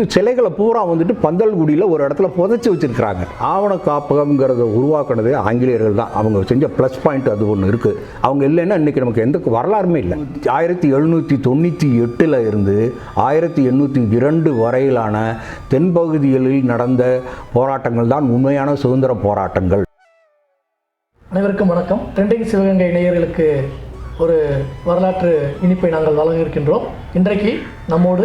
வந்துட்டு சிலைகளை பூரா வந்துட்டு பந்தல்குடியில் ஒரு இடத்துல புதைச்சி வச்சிருக்கிறாங்க. ஆவண காப்பகங்கிறத உருவாக்குனது ஆங்கிலேயர்கள் தான். அவங்க செஞ்ச ப்ளஸ் பாயிண்ட் அது ஒன்று இருக்குது அவங்க இல்லைன்னா இன்றைக்கி நமக்கு எந்த வரலாறுமே இல்லை. ஆயிரத்தி எழுநூற்றி தொண்ணூற்றி எட்டில் இருந்து ஆயிரத்தி எண்ணூற்றி இரண்டு வரையிலான தென்பகுதிகளில் நடந்த போராட்டங்கள் தான் உண்மையான சுதந்திர போராட்டங்கள். அனைவருக்கும் வணக்கம். ட்ரெண்டிங் சிவகங்கை இணையர்களுக்கு ஒரு வரலாற்று இனிப்பை நாங்கள் வழங்க இருக்கின்றோம் இன்றைக்கு நம்மோடு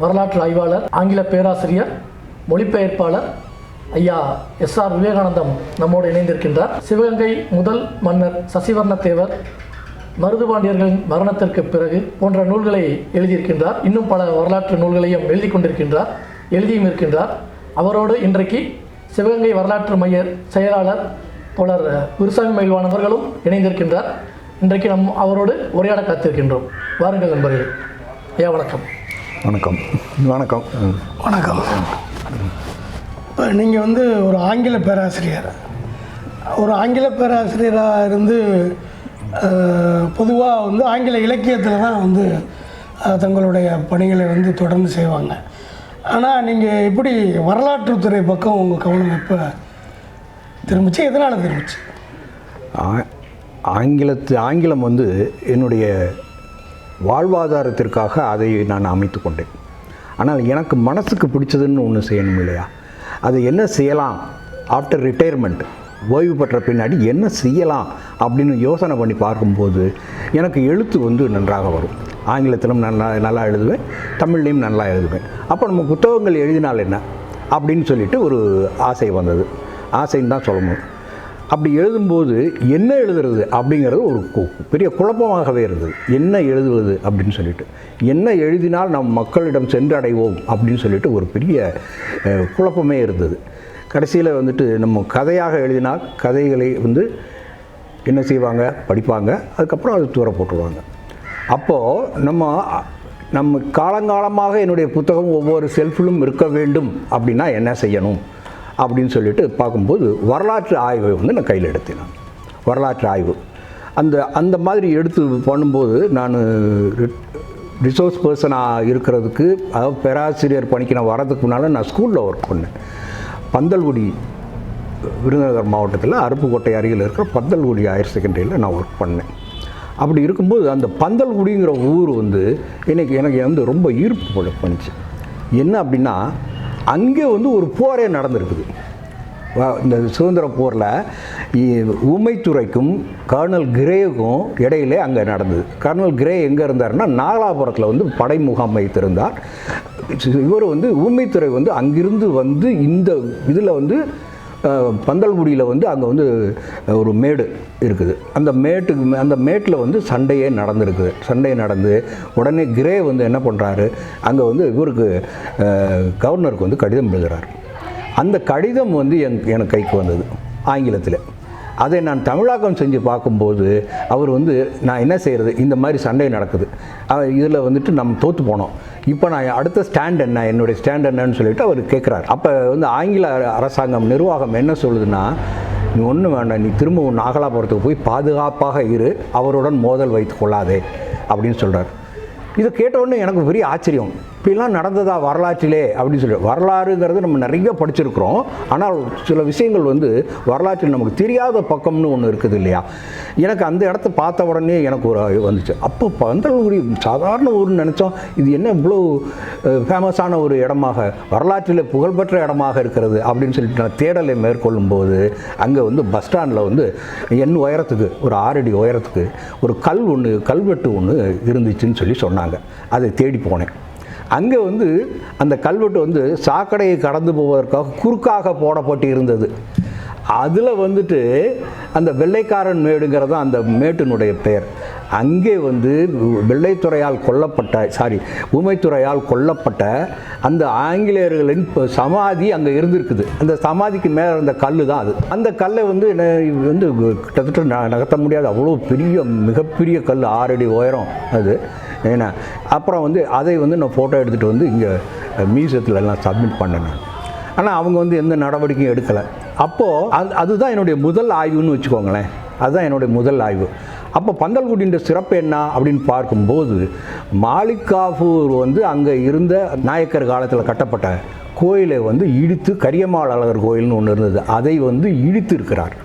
வரலாற்று ஆய்வாளர் ஆங்கில பேராசிரியர் மொழிபெயர்ப்பாளர் ஐயா எஸ் ஆர் விவேகானந்தம் நம்மோடு இணைந்திருக்கின்றார். சிவகங்கை முதல் மன்னர் சசிவர்ண தேவர் மருதுபாண்டியர்களின் மரணத்திற்கு பிறகு போன்ற நூல்களை எழுதியிருக்கின்றார். இன்னும் பல வரலாற்று நூல்களையும் எழுதி கொண்டிருக்கின்றார் எழுதியும் இருக்கின்றார். அவரோடு இன்றைக்கு சிவகங்கை வரலாற்று மைய செயலாளர் தோழர் குருசாமி மயில்வான் அவர்களும் இணைந்திருக்கின்றார். இன்றைக்கு நம் அவரோடு உரையாட காத்திருக்கின்றோம். வாருங்கள் நண்பர்களே. ஐயா வணக்கம். வணக்கம். வணக்கம். வணக்கம். இப்போ நீங்கள் வந்து ஒரு ஆங்கில பேராசிரியர். ஒரு ஆங்கில பேராசிரியராக இருந்து பொதுவாக வந்து ஆங்கில இலக்கியத்தில் தான் வந்து தங்களுடைய பணிகளை வந்து தொடர்ந்து செய்வாங்க. ஆனால் நீங்கள் எப்படி வரலாற்றுத்துறை பக்கம் உங்கள் கவனம் எப்போ திரும்பிச்சு எதனால் திரும்பிச்சு? ஆ- ஆங்கிலத்து ஆங்கிலம் வந்து என்னுடைய வாழ்வாதாரத்திற்காக அதை நான் அமைத்து கொண்டேன். ஆனால் எனக்கு மனசுக்கு பிடிச்சதுன்னு ஒன்று செய்யணும் இல்லையா? அது என்ன செய்யலாம்? ஆஃப்டர் ரிட்டையர்மெண்ட் ஓய்வு பெற்ற பின்னாடி என்ன செய்யலாம்? அப்படின்னு யோசனை பண்ணி பார்க்கும்போது எனக்கு எழுத்து வந்து நன்றாக வரும். ஆங்கிலத்திலும் நல்லா நல்லா எழுதுவேன் தமிழ்லேயும் நல்லா எழுதுவேன். அப்போ நம்ம புத்தகங்கள் எழுதினால் என்ன? அப்படின்னு சொல்லிட்டு ஒரு ஆசை வந்தது. ஆசைன்னு தான் சொல்லணும். அப்படி எழுதும்போது என்ன எழுதுறது அப்படிங்கிறது ஒரு கு- பெரிய குழப்பமாகவே இருந்தது. என்ன எழுதுவது அப்படின்னு சொல்லிட்டு. என்ன எழுதினால் நம் மக்களிடம் சென்றடைவோம் அப்படின்னு சொல்லிட்டு ஒரு பெரிய குழப்பமே இருந்தது. கடைசியில் வந்துட்டு நம்ம கதையாக எழுதினால் கதைகளை வந்து என்ன செய்வாங்க? படிப்பாங்க. அதுக்கப்புறம் அது தூர போட்டுருவாங்க. அப்போது நம்ம நம்ம காலங்காலமாக என்னுடைய புத்தகம் ஒவ்வொரு செல்ஃபிலும் இருக்க வேண்டும் அப்படின்னா என்ன செய்யணும்? அப்படின்னு சொல்லிட்டு பார்க்கும்போது வரலாற்று ஆய்வை வந்து நான் கையில் எடுத்தேன். நான் வரலாற்று ஆய்வு. அந்த அந்த மாதிரி எடுத்து பண்ணும்போது நான் ரிசோர்ஸ் பர்சனாக இருக்கிறதுக்கு அதாவது பேராசிரியர் பணிக்கு நான் வரதுக்கு முன்னால் நான் ஸ்கூலில் ஒர்க் பண்ணேன். பந்தல்குடி விருதுநகர் மாவட்டத்தில் அருப்புக்கோட்டை அருகில் இருக்கிற பந்தல்குடி ஹையர் செகண்டரியில் நான் ஒர்க் பண்ணேன். அப்படி இருக்கும்போது அந்த பந்தல்குடிங்கிற ஊர் வந்து எனக்கு எனக்கு வந்து ரொம்ப ஈர்ப்பு பண்ணிச்சு என்ன அப்படின்னா அங்கே வந்து ஒரு போரே நடந்திருக்குது. இந்த சுதந்திர போரில் உமைத்துறைக்கும் கர்னல் கிரேவுக்கும் இடையிலே அங்கே நடந்தது. கர்னல் கிரே எங்கே இருந்தாருன்னா நாகலாபுரத்தில் வந்து படை முகாம் வைத்திருந்தார். இவர் வந்து உமைத்துறை வந்து அங்கிருந்து வந்து இந்த இதில் வந்து பந்தல்குடியில் வந்து அங்கே வந்து ஒரு மேடு இருக்குது. அந்த மேட்டுக்கு மே- அந்த மேட்டில் வந்து சண்டையே நடந்திருக்குது. சண்டை நடந்து உடனே கிரே வந்து என்ன பண்ணுறாரு அங்கே வந்து இவருக்கு கவர்னருக்கு வந்து கடிதம் எழுதுகிறார் அந்த கடிதம் வந்து என் எனக்கு கைக்கு வந்தது ஆங்கிலத்தில். அதை நான் தமிழாக்கம் செஞ்சு பார்க்கும்போது அவர் வந்து நான் என்ன செய்கிறது இந்த மாதிரி சண்டை நடக்குது. இதில் வந்துட்டு நம்ம தோற்று போனோம். இப்போ நான் அடுத்த ஸ்டாண்ட் என்ன என்னுடைய ஸ்டாண்ட் என்னன்னு சொல்லிட்டு அவர் கேட்குறாரு அப்போ வந்து ஆங்கில அரசாங்கம் நிர்வாகம் என்ன சொல்லுதுன்னா நீ ஒன்றும் வேண்டாம் நீ திரும்பவும் உன் நாகலாபுரத்துக்கு போய் பாதுகாப்பாக இரு அவருடன் மோதல் வைத்து கொள்ளாதே அப்படின்னு சொல்கிறார் இதை கேட்டவுடனே எனக்கு பெரிய ஆச்சரியம். இப்படிலாம் நடந்ததா வரலாற்றிலே அப்படின்னு சொல்லி வரலாறுங்கிறது நம்ம நிறைய படிச்சிருக்கிறோம். ஆனால் சில விஷயங்கள் வந்து வரலாற்றில் நமக்கு தெரியாத பக்கம்னு ஒன்று இருக்குது இல்லையா? எனக்கு அந்த இடத்த பார்த்த உடனே எனக்கு ஒரு வந்துச்சு. அப்போ பந்தல்குடி சாதாரண ஊர்னு நினச்சோம். இது என்ன இவ்வளோ ஃபேமஸான ஒரு இடமாக வரலாற்றில் புகழ்பெற்ற இடமாக இருக்கிறது அப்படின்னு சொல்லிட்டு நான் தேடலை மேற்கொள்ளும் போது அங்கே வந்து பஸ் ஸ்டாண்டில் வந்து என் உயரத்துக்கு ஒரு ஆறடி உயரத்துக்கு ஒரு கல் ஒன்று கல்வெட்டு ஒன்று இருந்துச்சுன்னு சொல்லி சொன்னாங்க. அதை தேடி போனேன். அங்கே வந்து அந்த கல்வெட்டு வந்து சாக்கடையை கடந்து போவதற்காக குறுக்காக போடப்பட்டு இருந்தது. அதில் வந்துட்டு அந்த வெள்ளைக்காரன் மேடுங்கிறது அந்த மேட்டினுடைய பெயர். அங்கே வந்து வெள்ளைத்துறையால் கொல்லப்பட்ட சாரி ஊமைத்துறையால் கொல்லப்பட்ட அந்த ஆங்கிலேயர்களின் சமாதி அங்கே இருந்திருக்குது. அந்த சமாதிக்கு மேலே இருந்த கல் தான் அது. அந்த கல்லை வந்து வந்து கிட்டத்தட்ட ந- நகர்த்த முடியாது. அவ்வளோ பெரிய மிகப்பெரிய கல் ஆறடி உயரம் அது. ஏன்னா அப்புறம் வந்து அதை வந்து நான் ஃபோட்டோ எடுத்துகிட்டு வந்து இங்கே மியூசியத்தில் எல்லாம் சப்மிட் பண்ணேன் நான். ஆனால் அவங்க வந்து எந்த நடவடிக்கையும் எடுக்கலை. அப்போது அது அதுதான் என்னுடைய முதல் ஆய்வுன்னு வச்சுக்கோங்களேன். அதுதான் என்னுடைய முதல் ஆய்வு. அப்போ பந்தல்குடின்ற சிறப்பு என்ன அப்படின்னு பார்க்கும்போது மாலிகாஃபூர் வந்து அங்கே இருந்த நாயக்கர் காலத்தில் கட்டப்பட்ட கோயிலை வந்து இடித்து கரியம்மாள் அழகர் கோயில்னு ஒன்று இருந்தது. அதை வந்து இடித்து இருக்கிறார்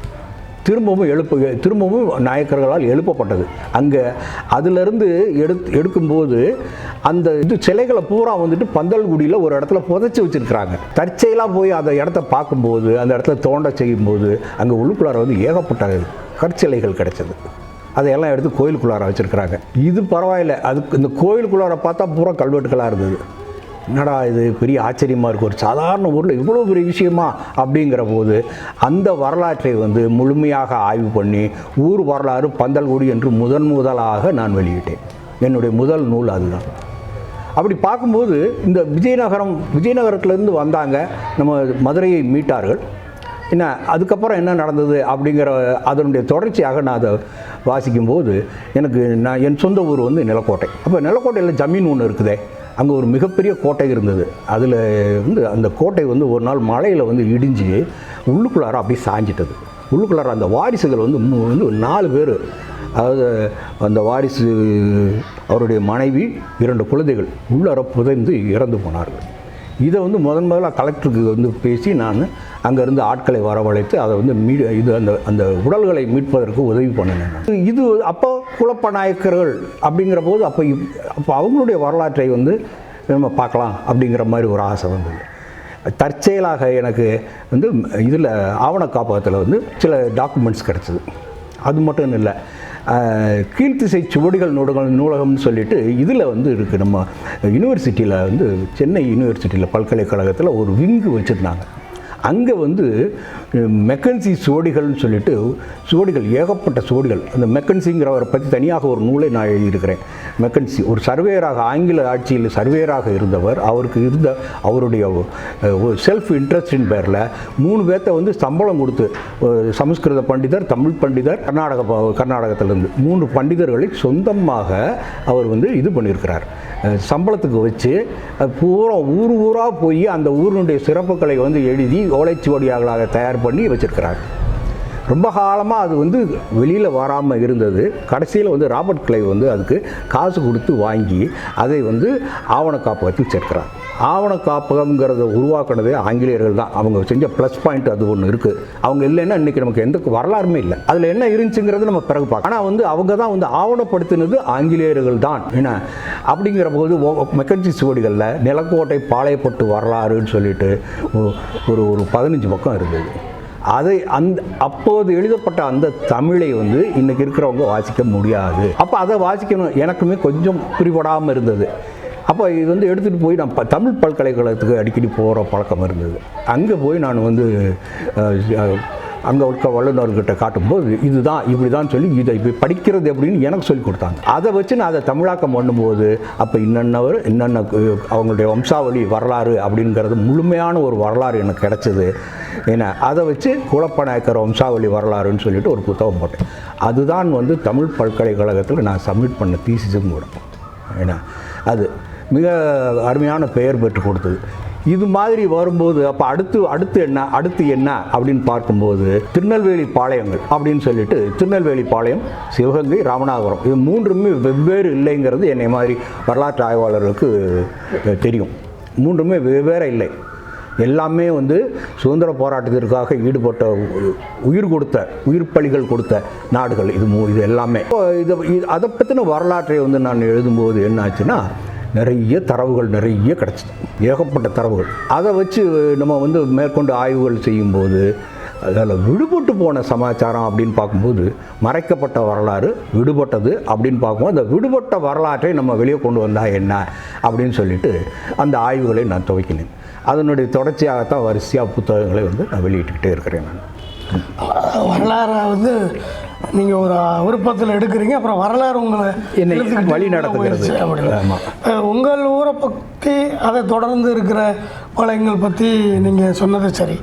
திரும்பவும் எழுப்பு திரும்பவும் நாயக்கர்களால் எழுப்பப்பட்டது. அங்கே அதிலிருந்து எடுத் எடுக்கும்போது அந்த இது சிலைகளை பூரா வந்துட்டு பந்தல்குடியில் ஒரு இடத்துல புதைச்சி வச்சுருக்கிறாங்க. தற்செயலாக போய் அந்த இடத்த பார்க்கும்போது அந்த இடத்துல தோண்ட செய்யும்போது அங்கே உள்ளுக்குள்ளார வந்து ஏகப்பட்ட கற்சிலைகள் கிடைச்சது. அதையெல்லாம் எடுத்து கோயிலுக்குள்ளார வச்சுருக்கிறாங்க. இது பரவாயில்ல. அதுக்கு இந்த கோயிலுக்குள்ளார பார்த்தா பூரா கல்வெட்டுகளாக இருந்தது. என்னடா இது பெரிய ஆச்சரியமாக இருக்குது ஒரு சாதாரண ஊரில் இவ்வளோ பெரிய விஷயமா? அப்படிங்கிற போது அந்த வரலாற்றை வந்து முழுமையாக ஆய்வு பண்ணி ஊர் வரலாறு பந்தல்குடி என்று முதன் முதலாக நான் வெளியிட்டேன். என்னுடைய முதல் நூல் அதுதான். அப்படி பார்க்கும்போது இந்த விஜயநகரம் விஜயநகரத்துலேருந்து வந்தாங்க. நம்ம மதுரையை மீட்டார்கள். என்ன அதுக்கப்புறம் என்ன நடந்தது அப்படிங்கிற அதனுடைய தொடர்ச்சியாக நான் அதை வாசிக்கும்போது எனக்கு நான் என் சொந்த ஊர் வந்து நிலக்கோட்டை. அப்போ நிலக்கோட்டையில் ஜமீன் ஒன்று இருக்குதே. அங்கே ஒரு மிகப்பெரிய கோட்டை இருந்தது. அதில் வந்து அந்த கோட்டை வந்து ஒரு நாள் மழையில் வந்து இடிஞ்சு உள்ளுக்குள்ளார அப்படியே சாஞ்சிட்டது. உள்ளுக்குள்ளார அந்த வாரிசுகள் வந்து வந்து நாலு பேர். அதாவது அந்த வாரிசு அவருடைய மனைவி இரண்டு குழந்தைகள் உள்ளார புதைந்து இறந்து போனார்கள். இதை வந்து முதன் முதலாக கலெக்டருக்கு வந்து பேசி நான் அங்கேருந்து ஆட்களை வரவழைத்து அதை வந்து மீ இது அந்த அந்த உடல்களை மீட்பதற்கு உதவி பண்ணினேன் இது அப்போ குழப்ப நாயக்கர்கள் அப்படிங்கிற போது அப்போ அப்போ அவங்களுடைய வரலாற்றை வந்து நம்ம பார்க்கலாம் அப்படிங்கிற மாதிரி ஒரு ஆசை வந்தது. தற்செயலாக எனக்கு வந்து இதில் ஆவண காப்பகத்தில் வந்து சில டாக்குமெண்ட்ஸ் கிடச்சிது. அது மட்டும் இல்லை கீழ்த்திசை சுவடிகள் நூலகம் நூலகம்னு சொல்லிட்டு இதில் வந்து இருக்குது நம்ம யூனிவர்சிட்டியில் வந்து சென்னை யூனிவர்சிட்டியில் பல்கலைக்கழகத்தில் ஒரு விங்கு வச்சுருந்தாங்க. அங்கே வந்து மெக்கன்சி சுவடிகள்னு சொல்லிட்டு சுவடிகள் ஏகப்பட்ட சுவடிகள். அந்த மெக்கன்சிங்கிறவரை பற்றி தனியாக ஒரு நூலை நான் எழுதியிருக்கிறேன். மெக்கன்சி. ஒரு சர்வேயராக ஆங்கில ஆட்சியில் சர்வேயராக இருந்தவர் அவருக்கு இருந்த அவருடைய செல்ஃப் இன்ட்ரெஸ்டின் பேரில் மூணு பேர்த்த வந்து சம்பளம் கொடுத்து சமஸ்கிருத பண்டிதர் தமிழ் பண்டிதர் கர்நாடக கர்நாடகத்திலிருந்து மூன்று பண்டிதர்களை சொந்தமாக அவர் வந்து இது பண்ணியிருக்கிறார். சம்பளத்துக்கு வச்சு பூரா ஊர் ஊராக போய் அந்த ஊரினுடைய சிறப்புகளை வந்து எழுதி ஓலைச்சுவடியாகளாக தயார் பண்ணி வச்சிருக்கிறார். ரொம்ப காலமாக அது வந்து வெளியில் வராமல் இருந்தது. கடைசியில் வந்து ராபர்ட் கிளைவ் வந்து அதுக்கு காசு கொடுத்து வாங்கி அதை வந்து ஆவண காப்பகத்தில் சேர்க்கிறார். ஆவண காப்பகங்கிறத உருவாக்குனதே ஆங்கிலேயர்கள் தான். அவங்க செஞ்ச ப்ளஸ் பாயிண்ட் அது ஒன்று இருக்குது அவங்க இல்லைன்னா இன்றைக்கி நமக்கு எந்த வரலாறுமே இல்லை. அதில் என்ன இருந்துச்சுங்கிறது நம்ம பிறகு பார்க்கலாம். ஆனால் வந்து அவங்க தான் வந்து ஆவணப்படுத்தினது ஆங்கிலேயர்கள் தான். என்ன அப்படிங்கிற போது மெக்கன்சி சுவடிகளில் நிலக்கோட்டை பாளையப்பட்டு வரலாறுன்னு சொல்லிட்டு ஒரு ஒரு பதினஞ்சு பக்கம் இருந்தது. அதை அந்த அப்போது எழுதப்பட்ட அந்த தமிழை வந்து இன்னைக்கு இருக்கிறவங்க வாசிக்க முடியாது. அப்போ அதை வாசிக்கணும். எனக்குமே கொஞ்சம் குறிப்படாமல் இருந்தது. அப்போ இது வந்து எடுத்துகிட்டு போய் நான் ப- தமிழ் பல்கலைக்கழகத்துக்கு அடிக்கடி போகிற பழக்கம் இருந்தது. அங்கே போய் நான் வந்து அங்கே இருக்க வல்லுநர்கிட்ட காட்டும்போது இதுதான் இப்படி தான் சொல்லி இதை இப்படி படிக்கிறது எப்படின்னு எனக்கு சொல்லி கொடுத்தாங்க. அதை வச்சு நான் அதை தமிழாக்கம் பண்ணும்போது அப்போ இன்னென்னவர் இன்னென்ன அவங்களுடைய வம்சாவளி வரலாறு அப்படிங்கிறது முழுமையான ஒரு வரலாறு எனக்கு கிடச்சிது. ஏன்னா அதை வச்சு குழப்பநாயக்கர் வம்சாவளி வரலாறுன்னு சொல்லிட்டு ஒரு புத்தகம் போட்டேன். அதுதான் வந்து தமிழ் பல்கலைக்கழகத்தில் நான் சப்மிட் பண்ண தீசிஸும் கூட ஏன்னா அது மிக அருமையான பெயர் பெற்று கொடுத்தது. இது மாதிரி வரும்போது அப்போ அடுத்து அடுத்து என்ன அடுத்து என்ன அப்படின்னு பார்க்கும்போது திருநெல்வேலி பாளையங்கள் அப்படின்னு சொல்லிட்டு திருநெல்வேலி பாளையம் சிவகங்கை ராமநாதபுரம். இது மூன்றுமே வெவ்வேறு இல்லைங்கிறது என்னை மாதிரி வரலாற்று ஆய்வாளர்களுக்கு தெரியும். மூன்றுமே வெவ்வேறு இல்லை. எல்லாமே வந்து சுதந்திர போராட்டத்திற்காக ஈடுபட்ட உ- உயிர் கொடுத்த உயிர் பலிகள் கொடுத்த நாடுகள். இது மூ இது எல்லாமே. இப்போ இதை இது- அதை பற்றின வரலாற்றை வந்து நான் எழுதும்போது என்ன ஆச்சுன்னா நிறைய தரவுகள் நிறைய கிடச்சிது. ஏகப்பட்ட தரவுகள். அதை வச்சு நம்ம வந்து மேற்கொண்டு ஆய்வுகள் செய்யும்போது அதில் விடுபட்டு போன சமாச்சாரம் அப்படின்னு பார்க்கும்போது மறைக்கப்பட்ட வரலாறு விடுபட்டது அப்படின்னு பார்க்கும்போது அந்த விடுபட்ட வரலாற்றை நம்ம வெளியே கொண்டு வந்தால் என்ன அப்படின்னு சொல்லிட்டு அந்த ஆய்வுகளை நான் துவைக்கினேன். அதனுடைய தொடர்ச்சியாகத்தான் வரிசையாக புத்தகங்களை வந்து நான் வெளியிட்டுக்கிட்டே இருக்கிறேன் நான். வரலாறை வந்து நீங்கள் ஒரு விருப்பத்தில் எடுக்கிறீங்க அப்புறம் வரலாறு உங்களை என்னை வழி நடத்துகிறது. அப்படின்னு. உங்கள் ஊரை பற்றி அதை தொடர்ந்து இருக்கிற பாளையங்கள் பற்றி நீங்கள் சொன்னது சரி.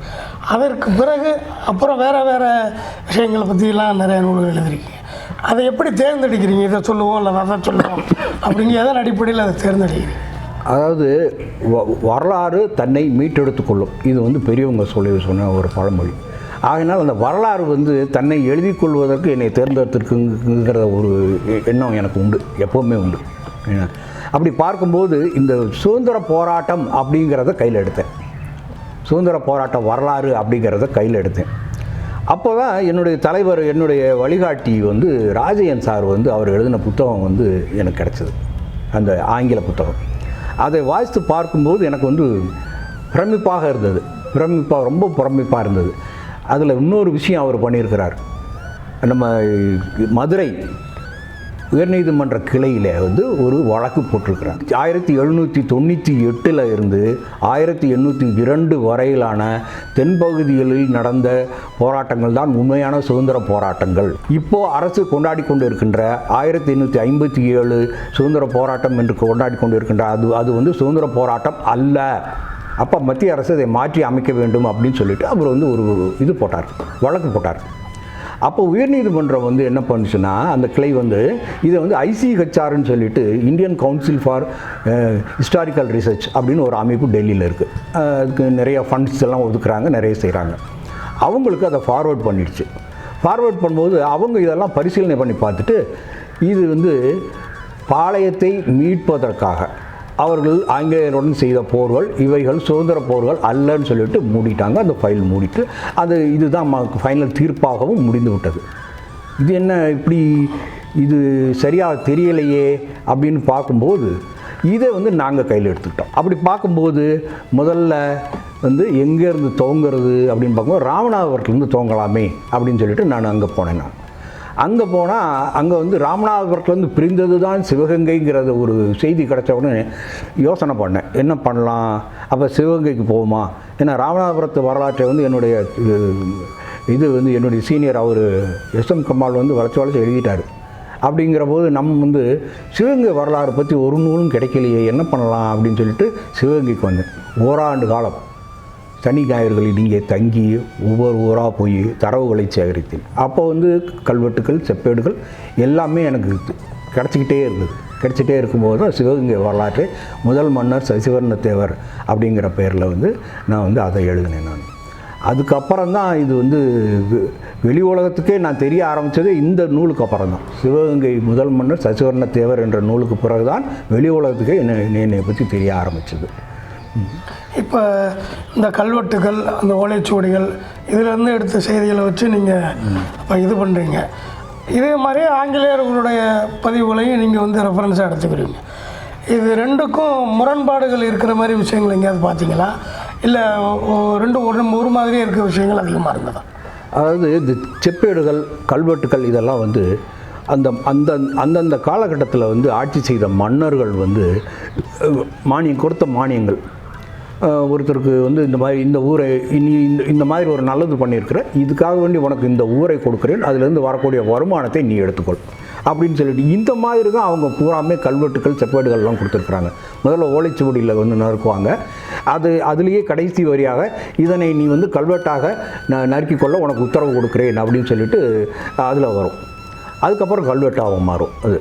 அதற்கு பிறகு அப்புறம் வேறு வேறு விஷயங்களை பற்றிலாம் நிறைய நூல்கள் எழுதிருக்கீங்க அதை எப்படி தேர்ந்தெடுக்கிறீங்க? இதை சொல்லுவோம் இல்லை அதை சொல்லுவோம்? அப்படிங்க எதன் அடிப்படையில் அதை தேர்ந்தெடுக்கிறீங்க? அதாவது வ- வரலாறு தன்னை மீட்டெடுத்து கொள்ளும். இது வந்து பெரியவங்க சொல்லி சொன்ன ஒரு பழமொழி. ஆகினால் அந்த வரலாறு வந்து தன்னை எழுதி கொள்வதற்கு என்னை தேர்ந்தெடுத்திருக்குங்கிற ஒரு எண்ணம் எனக்கு உண்டு எப்போவுமே உண்டு. அப்படி பார்க்கும்போது இந்த சுதந்திர போராட்டம் அப்படிங்கிறத கையில் எடுத்தேன். சுதந்திர போராட்ட வரலாறு அப்படிங்கிறத கையில் எடுத்தேன். அப்போ தான் என்னுடைய தலைவர் என்னுடைய வழிகாட்டி வந்து ராஜயன் சார் வந்து அவர் எழுதின புத்தகம் வந்து எனக்கு கிடச்சிது. அந்த ஆங்கில புத்தகம். அதை வாசித்து பார்க்கும்போது எனக்கு வந்து பிரமிப்பாக இருந்தது. பிரமிப்பாக ரொம்ப பிரமிப்பாக இருந்தது. அதில் இன்னொரு விஷயம் அவர் பண்ணியிருக்கிறார். நம்ம மதுரை உயர்நீதிமன்ற கிளையில் வந்து ஒரு வழக்கு போட்டிருக்கிறார். ஆயிரத்தி எழுநூற்றி தொண்ணூற்றி எட்டில் இருந்து ஆயிரத்தி எண்ணூற்றி இரண்டு வரையிலான தென்பகுதிகளில் நடந்த போராட்டங்கள் தான் உண்மையான சுதந்திர போராட்டங்கள். இப்போது அரசு கொண்டாடி கொண்டு இருக்கின்ற ஆயிரத்தி எண்ணூற்றி ஐம்பத்தி ஏழு சுதந்திர போராட்டம் என்று கொண்டாடி கொண்டு இருக்கின்ற அது அது வந்து சுதந்திர போராட்டம் அல்ல. அப்போ மத்திய அரசு அதை மாற்றி அமைக்க வேண்டும் அப்படின்னு சொல்லிட்டு அவர் வந்து ஒரு இது போட்டார் வழக்கு போட்டார். அப்போ உயர்நீதிமன்றம் வந்து என்ன பண்ணுச்சுன்னா அந்த கிளை வந்து இதை வந்து ஐசிஹெச்ஆர்னு சொல்லிட்டு Indian council for historical research அப்படின்னு ஒரு அமைப்பு டெல்லியில் இருக்குது அதுக்கு நிறைய ஃபண்ட்ஸ் எல்லாம் ஒதுக்குறாங்க நிறைய செய்கிறாங்க அவங்களுக்கு அதை ஃபார்வேர்ட் பண்ணிடுச்சு. ஃபார்வேர்ட் பண்ணும்போது அவங்க இதெல்லாம் பரிசீலனை பண்ணி பார்த்துட்டு இது வந்து பாளையத்தை மீட்பதற்காக அவர்கள் ஆங்கிலேயருடன் செய்த போர்கள் இவைகள் சுதந்திர போர்கள் அல்லன்னு சொல்லிட்டு மூடிட்டாங்க. அந்த ஃபைல் மூடிட்டு அது இதுதான் ஃபைனல் தீர்ப்பாகவும் முடிந்து விட்டது இது என்ன இப்படி இது சரியாக தெரியலையே அப்படின்னு பார்க்கும்போது இதை வந்து நாங்கள் கையில் எடுத்துக்கிட்டோம். அப்படி பார்க்கும்போது முதல்ல வந்து எங்கேருந்து துவங்குறது அப்படின்னு பார்க்கும்போது ராமநாதபுரத்துலேருந்து துவங்கலாமே அப்படின்னு சொல்லிட்டு நான் அங்கே போனேன் நான். அங்கே போனால் அங்கே வந்து ராமநாதபுரத்துலேருந்து பிரிந்தது தான் சிவகங்கைங்கிறது ஒரு செய்தி கிடச்ச உடனே யோசனை பண்ணேன். என்ன பண்ணலாம்? அப்போ சிவகங்கைக்கு போவோமா? ஏன்னா ராமநாதபுரத்து வரலாற்றை வந்து என்னுடைய இது வந்து என்னுடைய சீனியர் அவர் எஸ்எம் கம்மாள் வந்து வளர்ச்சி வளர்ச்சி எழுதிட்டார். அப்படிங்கிற போது நம்ம வந்து சிவகங்கை வரலாறு பற்றி ஒரு நூலும் கிடைக்கலையே என்ன பண்ணலாம் அப்படின்னு சொல்லிட்டு சிவகங்கைக்கு வந்தேன். ஓராண்டு காலம். சனி ஞாயிறுகளில் இங்கே தங்கி ஒவ்வொரு ஊராக போய் தரவுகளை சேகரித்தேன். அப்போ வந்து கல்வெட்டுகள் செப்பேடுகள் எல்லாமே எனக்கு கிடச்சிக்கிட்டே இருந்தது. கிடச்சிட்டே இருக்கும்போது தான் சிவகங்கை வரலாற்றை முதல் மன்னர் சசிவர்ண தேவர் அப்படிங்கிற பெயரில் வந்து நான் வந்து அதை எழுதினேன் நான். அதுக்கப்புறம் தான் இது வந்து வெளி உலகத்துக்கே நான் தெரிய ஆரம்பித்தது இந்த நூலுக்கு அப்புறம் தான். சிவகங்கை முதல் மன்னர் சசிவர்ண தேவர் என்ற நூலுக்கு பிறகு தான் வெளி உலகத்துக்கே என்னை என்னை பற்றி தெரிய ஆரம்பிச்சது. இப்போ இந்த கல்வெட்டுகள் அந்த ஓலைச்சுவடிகள் இதிலேருந்து எடுத்த செய்திகளை வச்சு நீங்கள் இப்போ இது பண்ணுறீங்க இதே மாதிரி ஆங்கிலேயர்களுடைய பதிவுகளையும் நீங்கள் வந்து ரெஃபரன்ஸாக எடுத்துக்கிறீங்க. இது ரெண்டுக்கும் முரண்பாடுகள் இருக்கிற மாதிரி விஷயங்கள் எங்கேயாவது பார்த்தீங்களா? இல்லை ரெண்டு ஒரு ஒரு மாதிரியே இருக்கிற விஷயங்கள் அதிகமாக இருந்ததா? அதாவது இந்த செப்பேடுகள் கல்வெட்டுகள் இதெல்லாம் வந்து அந்த அந்த அந்தந்த காலகட்டத்தில் வந்து ஆட்சி செய்த மன்னர்கள் வந்து மானியம் கொடுத்த மானியங்கள் ஒருத்தருக்கு வந்து இந்த மாதிரி இந்த ஊரை இனி இந்த இந்த மாதிரி ஒரு நல்லது பண்ணியிருக்கிற இதுக்காக வேண்டி உனக்கு இந்த ஊரை கொடுக்குறேன் அதுலேருந்து வரக்கூடிய வருமானத்தை நீ எடுத்துக்கொள். அப்படின்னு சொல்லிட்டு இந்த மாதிரி தான் அவங்க பூராமே கல்வெட்டுகள் செப்பேடுகள்லாம் கொடுத்துருக்குறாங்க. முதல்ல ஓலைச்சுவடியில் வந்து நறுக்குவாங்க. அது அதுலேயே கடைசி வரியாக இதனை நீ வந்து கல்வெட்டாக ந நறுக்கிக் கொள்ள உனக்கு உத்தரவு கொடுக்குறேன் அப்படின்னு சொல்லிட்டு அதில் வரும். அதுக்கப்புறம் கல்வெட்டாக மாறும் அது.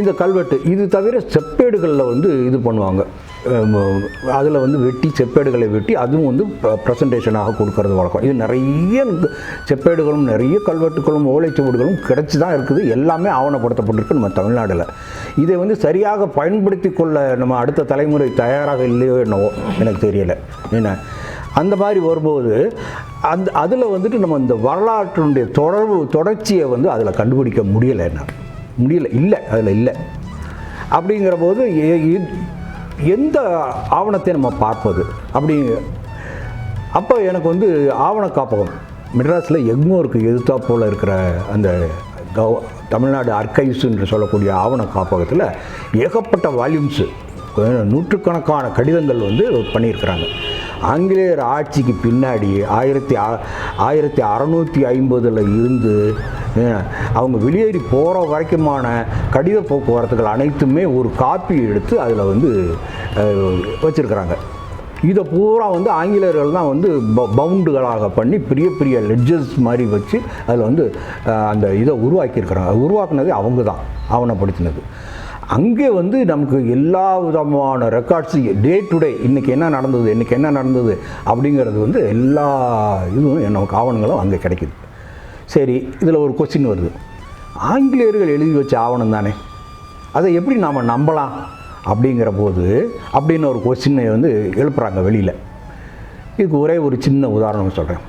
இந்த கல்வெட்டு இது தவிர செப்பேடுகளில் வந்து இது பண்ணுவாங்க. அதில் வந்து வெட்டி செப்பேடுகளை வெட்டி அதுவும் வந்து ப்ரெசன்டேஷனாக கொடுக்கறது வழக்கம். இது நிறைய செப்பேடுகளும் நிறைய கல்வெட்டுகளும் ஓலைச்சுவடுகளும் கிடைச்சி தான் இருக்குது. எல்லாமே ஆவணப்படுத்தப்பட்டிருக்கு நம்ம தமிழ்நாட்டில் இதை வந்து சரியாக பயன்படுத்தி கொள்ள நம்ம அடுத்த தலைமுறை தயாராக இல்லையோ என்னவோ எனக்கு தெரியலை. என்ன? அந்த மாதிரி வரும்போது அந்த அதில் வந்துட்டு நம்ம இந்த வரலாற்றினுடைய தொடர்பு தொடர்ச்சியை வந்து அதில் கண்டுபிடிக்க முடியலை என்ன? முடியலை. இல்லை அதில் இல்லை. அப்படிங்கிற போது எந்த ஆவணத்தை நம்ம பார்ப்பது? அப்படி அப்போ எனக்கு வந்து ஆவண காப்பகம் மெட்ராஸில் இருக்குது எதிர்த்தா போல் இருக்கிற அந்த கவ தமிழ்நாடு அர்கைவ்ஸ் என்று சொல்லக்கூடிய ஆவண காப்பகத்தில் ஏகப்பட்ட வால்யூம்ஸு நூற்றுக்கணக்கான கடிதங்கள் வந்து பண்ணியிருக்கிறாங்க. ஆங்கிலேயர் ஆட்சிக்கு பின்னாடி ஆயிரத்தி ஆ- ஆயிரத்தி அறநூற்றி ஐம்பதில் இருந்து அவங்க வெளியேறி போகிற வரைக்குமான கடித போக்குவரத்துகள் அனைத்துமே ஒரு காப்பி எடுத்து அதில் வந்து வச்சுருக்கிறாங்க. இதை பூரா வந்து ஆங்கிலேயர்கள் தான் வந்து ப- பவுண்டுகளாக பண்ணி பெரிய பெரிய லெட்ஜஸ் மாதிரி வச்சு அதில் வந்து அந்த இதை உருவாக்கியிருக்கிறாங்க. அது உருவாக்குனதே அவங்க தான் ஆவணப்படுத்தினது அங்கே வந்து நமக்கு எல்லா விதமான ரெக்கார்ட்ஸு டே டு டே இன்றைக்கி என்ன நடந்தது இன்றைக்கி என்ன நடந்தது அப்படிங்கிறது வந்து எல்லா இதுவும் நமக்கு ஆவணங்களும் அங்கே கிடைக்குது. சரி இதில் ஒரு கொஸ்டின் வருது. ஆங்கிலேயர்கள் எழுதி வச்ச ஆவணம் தானே? அதை எப்படி நாம் நம்பலாம் அப்படிங்கிற போது அப்படின்னு ஒரு கொஸ்டினை வந்து எழுப்புறாங்க வெளியில். இதுக்கு ஒரே ஒரு சின்ன உதாரணம் சொல்கிறேன்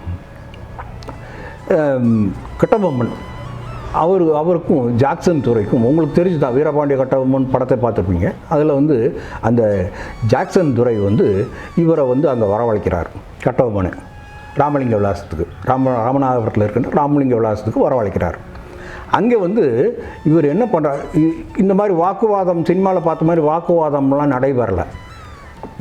கட்டபொம்மன். அவர் அவருக்கும் ஜாக்சன் துறைக்கும் உங்களுக்கு தெரிஞ்சு தான் வீரபாண்டிய கட்டபொம்மன் படத்தை பார்த்துருப்பீங்க? அதில் வந்து அந்த ஜாக்சன் துரை வந்து இவரை வந்து அங்கே வரவழைக்கிறார் கட்டபொம்மனை. ராமலிங்க விலாசத்துக்கு ராம ராமநாதபுரத்தில் இருக்கின்ற ராமலிங்க விலாசத்துக்கு வரவழைக்கிறார். அங்கே வந்து இவர் என்ன பண்ணுறார் இந்த மாதிரி வாக்குவாதம் சினிமாவில் பார்த்த மாதிரி வாக்குவாதம்லாம் நடைபெறலை.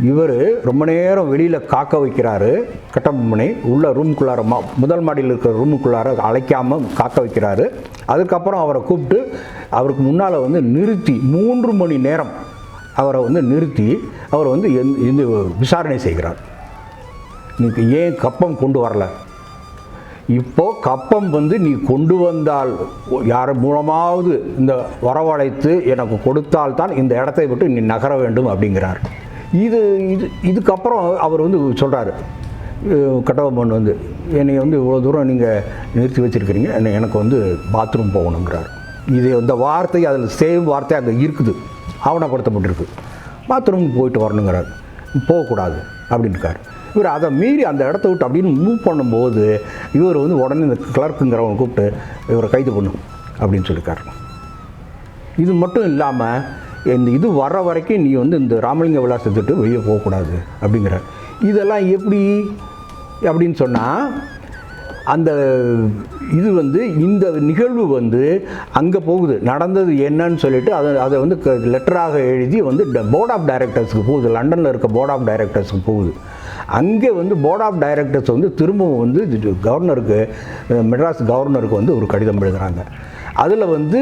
இவர் ரொம்ப நேரம் வெளியில் காக்க வைக்கிறாரு. கட்டபொம்மனை உள்ள ரூமுக்குள்ளார மா முதல் மாடியில் இருக்கிற ரூமுக்குள்ளார அழைக்காமல் காக்க வைக்கிறாரு. அதுக்கப்புறம் அவரை கூப்பிட்டு அவருக்கு முன்னால் வந்து நிறுத்தி மூன்று மணி நேரம் அவரை வந்து நிறுத்தி அவர் வந்து எந்- இந்த விசாரணை செய்கிறார். நீ ஏன் கப்பம் கொண்டு வரல? இப்போது கப்பம் வந்து நீ கொண்டு வந்தால் யார் மூலமாவது இந்த வரவழைத்து எனக்கு கொடுத்தால்தான் இந்த இடத்தை விட்டு நீ நகர வேண்டும் அப்படிங்கிறார். இது இது இதுக்கப்புறம் அவர் வந்து சொல்கிறாரு கட்டபொம்மன் வந்து என்னை வந்து இவ்வளோ தூரம் நீங்கள் நிறுத்தி வச்சுருக்கிறீங்க. என்னை எனக்கு வந்து பாத்ரூம் போகணுங்கிறார். இது இந்த வார்த்தை அதில் சேம் வார்த்தை அங்கே இருக்குது. ஆவணப்படுத்தப்பட்டிருக்கு. பாத்ரூம் போயிட்டு வரணுங்கிறார். போகக்கூடாது அப்படின்ட்டுருக்காரு இவர் அதை மீறி அந்த இடத்த விட்டு அப்படின்னு மூவ் பண்ணும்போது இவர் வந்து உடனே இந்த கிளர்க்குங்கிறவங்க கூப்பிட்டு இவரை கைது பண்ணும் அப்படின்னு சொல்லியிருக்காரு இது மட்டும் இல்லாமல் இந்த இது வர்ற வரைக்கும் நீ வந்து இந்த ராமலிங்க விலாசத்தை விட்டு வெளியே போகக்கூடாது அப்படிங்கிற. இதெல்லாம் எப்படி? அப்படின்னு சொன்னால் அந்த இது வந்து இந்த நிகழ்வு வந்து அங்கே போகுது. நடந்தது என்னன்னு சொல்லிட்டு அதை அதை வந்து லெட்டராக எழுதி வந்து போர்ட் ஆஃப் டைரக்டர்ஸ்க்கு போகுது. லண்டனில் இருக்க போர்ட் ஆஃப் டைரக்டர்ஸுக்கு போகுது. அங்கே வந்து போர்ட் ஆஃப் டைரக்டர்ஸ் வந்து திரும்பவும் வந்து கவர்னருக்கு மெட்ராஸ் கவர்னருக்கு வந்து ஒரு கடிதம் எழுதுகிறாங்க அதில் வந்து